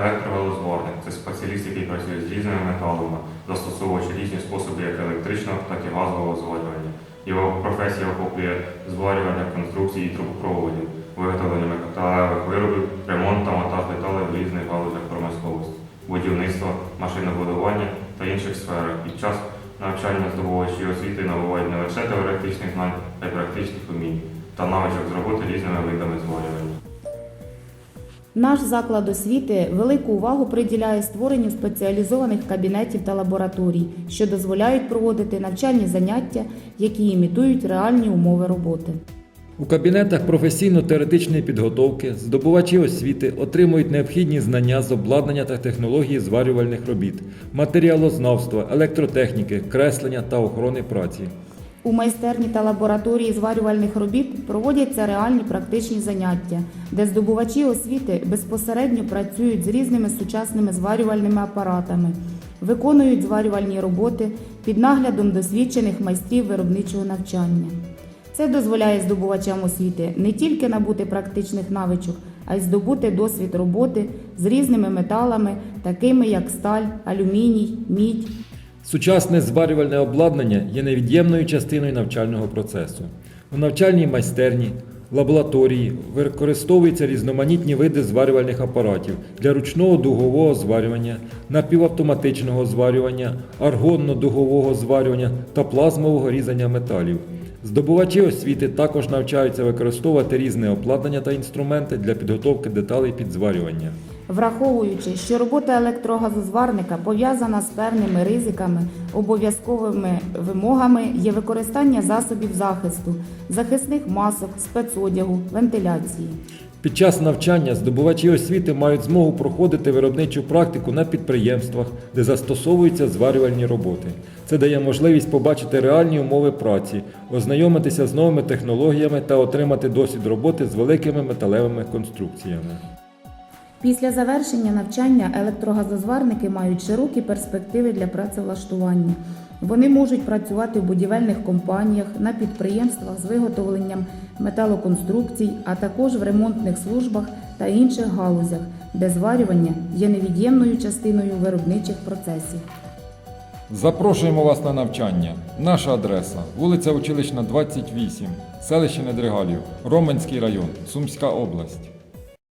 Електровелозборник це спеціаліст, який працює з різними металами, застосовуючи різні способи як електричного, так і газового зварювання. Його професія охоплює зварювання конструкції і трубопроводів, виготовлення металевих виробів, ремонт та монтаж деталей в різних галузях промисловості, будівництва, машинобудування та інших сферах. Під час навчання здобувачі освіти набувають не лише теоретичних знань, а й практичних умінь та навичок з роботи різними видами зварювання. Наш заклад освіти велику увагу приділяє створенню спеціалізованих кабінетів та лабораторій, що дозволяють проводити навчальні заняття, які імітують реальні умови роботи. У кабінетах професійно-теоретичної підготовки здобувачі освіти отримують необхідні знання з обладнання та технології зварювальних робіт, матеріалознавства, електротехніки, креслення та охорони праці. У майстерні та лабораторії зварювальних робіт проводяться реальні практичні заняття, де здобувачі освіти безпосередньо працюють з різними сучасними зварювальними апаратами, виконують зварювальні роботи під наглядом досвідчених майстрів виробничого навчання. Це дозволяє здобувачам освіти не тільки набути практичних навичок, а й здобути досвід роботи з різними металами, такими як сталь, алюміній, мідь, Сучасне зварювальне обладнання є невід'ємною частиною навчального процесу. У навчальній майстерні, лабораторії використовуються різноманітні види зварювальних апаратів для ручного дугового зварювання, напівавтоматичного зварювання, аргонно-дугового зварювання та плазмового різання металів. Здобувачі освіти також навчаються використовувати різне обладнання та інструменти для підготовки деталей під зварювання. Враховуючи, що робота електрогазозварника пов'язана з певними ризиками, обов'язковими вимогами є використання засобів захисту, захисних масок, спецодягу, вентиляції. Під час навчання здобувачі освіти мають змогу проходити виробничу практику на підприємствах, де застосовуються зварювальні роботи. Це дає можливість побачити реальні умови праці, ознайомитися з новими технологіями та отримати досвід роботи з великими металевими конструкціями. Після завершення навчання електрогазозварники мають широкі перспективи для працевлаштування. Вони можуть працювати в будівельних компаніях, на підприємствах з виготовленням металоконструкцій, а також в ремонтних службах та інших галузях, де зварювання є невід'ємною частиною виробничих процесів. Запрошуємо вас на навчання. Наша адреса вулиця Училищна, 28, селище Недригалів, Роменський район, Сумська область.